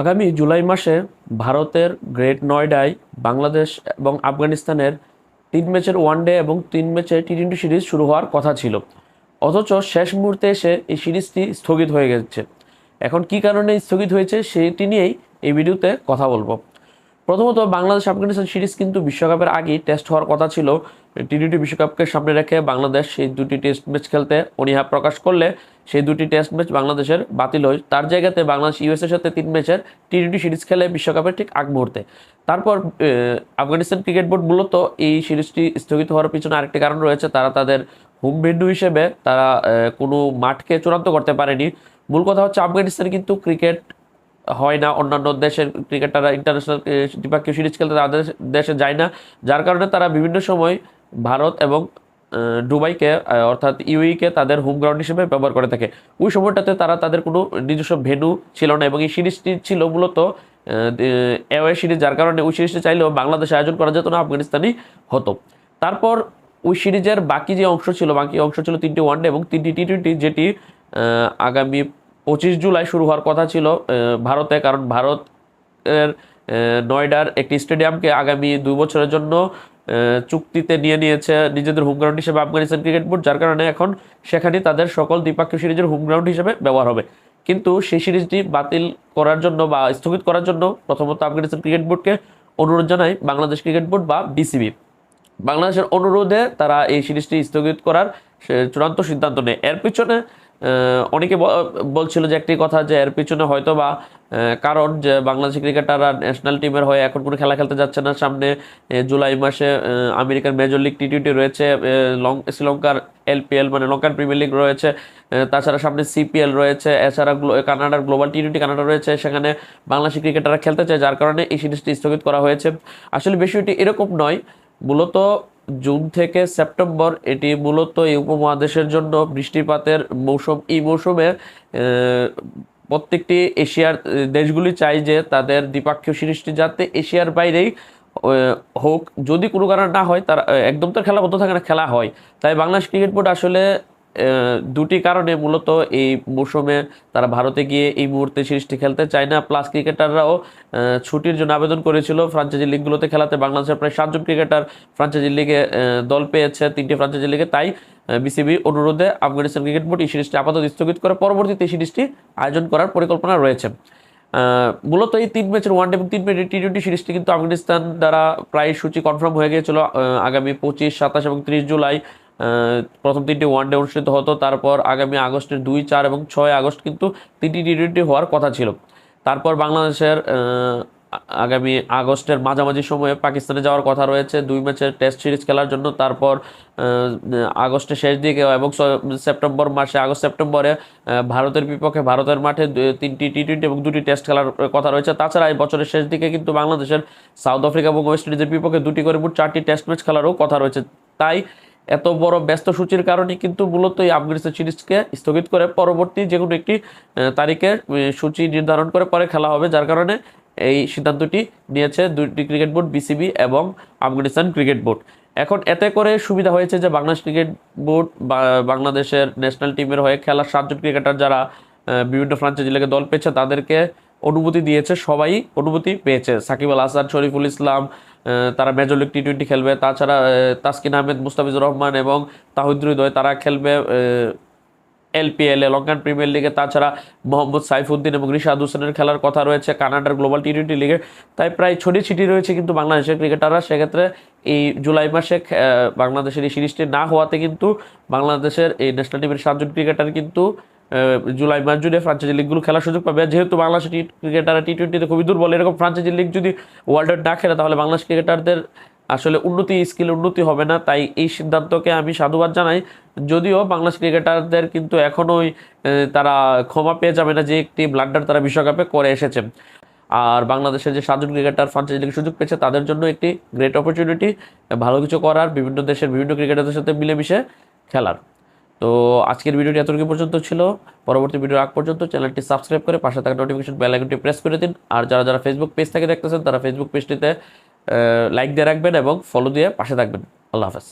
আগামী জুলাই মাসে ভারতের গ্রেট নয়ডায় বাংলাদেশ এবং আফগানিস্তানের তিন ম্যাচের ওয়ানডে এবং তিন ম্যাচের টি টোয়েন্টি সিরিজ শুরু হওয়ার কথা ছিল। অথচ শেষ মুহূর্তে এসে এই সিরিজটি স্থগিত হয়ে গেছে। এখন কি কারণে স্থগিত হয়েছে সেটি নিয়েই এই ভিডিওতে কথা বলব। প্রথমত বাংলাদেশ আফগানিস্তান সিরিজ কিন্তু বিশ্বকাপের আগেই টেস্ট হওয়ার কথা ছিল। টি টোয়েন্টি বিশ্বকাপকে সামনে রেখে বাংলাদেশ সেই দুটি টেস্ট ম্যাচ খেলতে অনীহা প্রকাশ করলে সেই দুটি টেস্ট ম্যাচ বাংলাদেশের বাতিল হয় তার জায়গাতে বাংলাদেশ ইউএসের সাথে তিন ম্যাচের টি টোয়েন্টি সিরিজ খেলে বিশ্বকাপের ঠিক আগ মুহূর্তে। তারপর আফগানিস্তান ক্রিকেট বোর্ড মূলত এই সিরিজটি স্থগিত হওয়ার পিছনে আরেকটি কারণ রয়েছে, তারা তাদের হোম ভেন্যু হিসেবে তারা কোনো মাঠকে চূড়ান্ত করতে পারেনি। মূল কথা হচ্ছে আফগানিস্তান কিন্তু ক্রিকেট হয় না, অন্যান্য দেশের ক্রিকেটাররা ইন্টারন্যাশনাল দ্বিপাক্ষিক সিরিজ খেলতে তাদের দেশে যায় না। যার কারণে তারা বিভিন্ন সময় ভারত এবং আহ, অর্থাৎ ইউইকে তাদের হোম গ্রাউন্ড হিসেবে ব্যবহার করে থাকে। ওই সময়টাতে তারা তাদের কোনো নিজস্ব ভেন্যু ছিল না এবং এই সিরিজটি ছিল মূলত অ্যাওয়ে সিরিজ যার কারণে ওই সিরিজটি চাইলেও বাংলাদেশে আয়োজন করা যেত না আফগানিস্তানই হতো। তারপর ওই সিরিজের বাকি যে অংশ ছিল বাকি অংশ ছিল তিনটি ওয়ানডে এবং তিনটি টি টোয়েন্টি যেটি আগামী পঁচিশ জুলাই শুরু হওয়ার কথা ছিল ভারতে কারণ ভারত এর আহ, নয়ডার একটি স্টেডিয়ামকে আগামী দুই বছরের জন্য চুক্তিতে নিয়ে নিয়েছে নিজেদের হোম গ্রাউন্ড হিসেবে আফগানিস্তান ক্রিকেট বোর্ড, যার কারণে এখন সেখানে তাদের সকল দ্বিপাক্ষিক সিরিজের হোম গ্রাউন্ড হিসেবে ব্যবহার হবে। কিন্তু সেই সিরিজটি বাতিল করার জন্য বা স্থগিত করার জন্য প্রথমত আফগানিস্তান ক্রিকেট বোর্ডকে অনুরোধ জানায় বাংলাদেশ ক্রিকেট বোর্ড বা বিসিবি বাংলাদেশের অনুরোধে তারা এই সিরিজটি স্থগিত করার চূড়ান্ত সিদ্ধান্ত নেয়। এর পিছনে অনেকে বলছিল যে একটি কথা যে এর পিছনে হয়তো বা কারণ যে বাংলাদেশি ক্রিকেটাররা ন্যাশনাল টিমের হয়ে এখন কোনো খেলা খেলতে যাচ্ছে না। সামনে জুলাই মাসে আমেরিকার মেজর লিগ টি টোয়েন্টি রয়েছে লং শ্রীলঙ্কার এলপিএল মানে লঙ্কান প্রিমিয়ার লিগ রয়েছে তাছাড়া সামনে সিপিএল রয়েছে, এছাড়া কানাডার গ্লোবাল টি টোয়েন্টি কানাডা রয়েছে, সেখানে বাংলাদেশি ক্রিকেটাররা খেলতে চায়, যার কারণে এই সিরিজটি স্থগিত করা হয়েছে। আসলে বিষয়টি এরকম নয় মূলত জুন থেকে সেপ্টেম্বর এটি মূলত এই উপমহাদেশের জন্য বৃষ্টিপাতের মৌসুম। এই মৌসুমে প্রত্যেকটি এশিয়ার দেশগুলি চাই যে তাদের দ্বিপাক্ষীয় সিরিজটি যাতে এশিয়ার বাইরেই হোক। যদি কোনো কারণ না হয়, তার একদম তো খেলা বন্ধ থাকে না, খেলা হয়। তাই বাংলাদেশ ক্রিকেট বোর্ড আসলে দুটি কারণে মূলত এই মৌসুমে তারা ভারতে গিয়ে এই মুহূর্তে সিরিজটি খেলতে চায় না। প্লাস ক্রিকেটাররাও ছুটির জন্য আবেদন করেছিল। ফ্রাঞ্চাইজি লিগগুলোতে খেলাতে বাংলাদেশের প্রায় সাতজন ক্রিকেটার ফ্রাঞ্চাইজি লিগে দল পেয়েছে তিনটি ফ্রাঞ্চাইজি লিগে তাই বিসিবি অনুরোধে আফগানিস্তান ক্রিকেট বোর্ড এই সিরিজটি আপাতত স্থগিত করে পরবর্তীতে এই সিরিজটি আয়োজন করার পরিকল্পনা রয়েছে। মূলত এই তিন ম্যাচের ওয়ানডে এবং তিন ম্যাচের টি টোয়েন্টি সিরিজটি কিন্তু আফগানিস্তান দ্বারা প্রায় সূচি কনফার্ম হয়ে গিয়েছিল আগামী পঁচিশ, সাতাশ এবং ত্রিশ জুলাই। প্রথম তিনটি ওয়ানডে অনুষ্ঠিত হতো, তারপর আগামী আগস্টের দুই, চার এবং ছয় আগস্ট কিন্তু তিনটি টি টোয়েন্টি হওয়ার কথা ছিল। তারপর বাংলাদেশের আগামী আগস্টের মাঝামাঝি সময়ে পাকিস্তানে যাওয়ার কথা রয়েছে। দুই ম্যাচের টেস্ট সিরিজ খেলার জন্য, তারপর আগস্টের শেষ দিকে এবং সেপ্টেম্বর মাসে, আগস্ট সেপ্টেম্বরে ভারতের বিপক্ষে ভারতের মাঠে তিনটি টি টোয়েন্টি এবং দুটি টেস্ট খেলার কথা রয়েছে। তাছাড়া এই বছরের শেষ দিকে কিন্তু বাংলাদেশের সাউথ আফ্রিকা এবং ওয়েস্ট ইন্ডিজের বিপক্ষে দুটি করে মোট চারটি টেস্ট ম্যাচ খেলারও কথা রয়েছে। তাই এত বড় ব্যস্ত সূচির কারণে কিন্তু মূলত এই আফগানিস্তান সিরিজকে স্থগিত করে পরবর্তী যে কোনো একটি তারিখে সূচি নির্ধারণ করে পরে খেলা হবে, যার কারণে এই সিদ্ধান্তটি নিয়েছে দুটি ক্রিকেট বোর্ড বিসিবি এবং আফগানিস্তান ক্রিকেট বোর্ড এখন এতে করে সুবিধা হয়েছে যে বাংলাদেশ ক্রিকেট বোর্ড বাংলাদেশের ন্যাশনাল টিমের হয়ে খেলার সাতজন ক্রিকেটার যারা বিভিন্ন ফ্রাঞ্চাইজি লেগে দল পেয়েছে, তাদেরকে অনুমতি দিয়েছে, সবাই অনুমতি পেয়েছে। সাকিব আল হাসান, শরীফুল ইসলাম তারা মেজর লিগ টি টোয়েন্টি খেলবে। তাছাড়া তাসকিন আহমেদ, মুস্তাফিজুর রহমান এবং তাহিদ হৃদয় তারা খেলবে এলপিএল লঙ্কান প্রিমিয়ার লিগে তাছাড়া মোহাম্মদ সাইফুদ্দিন এবং রিশাদ হোসেনের খেলার কথা রয়েছে কানাডার গ্লোবাল টি টোয়েন্টি লিগে তাই প্রায় ছড়িয়ে ছিটি রয়েছে কিন্তু বাংলাদেশের ক্রিকেটাররা। সেক্ষেত্রে এই জুলাই মাসে বাংলাদেশের এই সিরিজটি না হওয়াতে কিন্তু বাংলাদেশের এই ন্যাশনাল টিমের সাতজন ক্রিকেটার কিন্তু জুলাই মাস জুড়ে ফ্রাঞ্চাইজি লিগগুলো খেলার সুযোগ পাবে। যেহেতু বাংলাদেশের টি ক্রিকেটাররা টি টোয়েন্টিতে খুবই দুর্বল, এরকম ফ্রাঞ্চাইজি লিগ যদি ওয়ার্ল্ড না খেলে, তাহলে বাংলাদেশ ক্রিকেটারদের আসলে উন্নতি স্কিল উন্নতি হবে না। তাই এই সিদ্ধান্তকে আমি সাধুবাদ জানাই। যদিও বাংলাদেশ ক্রিকেটারদের কিন্তু এখনোই তারা ক্ষমা পেয়ে যাবে না, যে একটি ব্লান্ডার তারা বিশ্বকাপে করে এসেছে। আর বাংলাদেশের যে সাতজন ক্রিকেটার ফ্রাঞ্চাইজি লিগে সুযোগ পেয়েছে, তাদের জন্য একটি গ্রেট অপরচুনিটি ভালো কিছু করার, বিভিন্ন দেশের বিভিন্ন ক্রিকেটারদের সাথে মিলেমিশে খেলার। তো আজকের ভিডিওটি এতটুকু পর্যন্ত ছিল। পরবর্তী ভিডিও আগ পর্যন্ত চ্যানেলটি সাবস্ক্রাইব করে পাশে থাকা নোটিফিকেশন বেল আইকনটি প্রেস করে দিন। আর যারা যারা ফেসবুক পেজ থেকে দেখতেছেন, তারা ফেসবুক পেজটিতে লাইক দিয়ে রাখবেন এবং ফলো দিয়ে পাশে থাকবেন। আল্লাহ হাফেজ।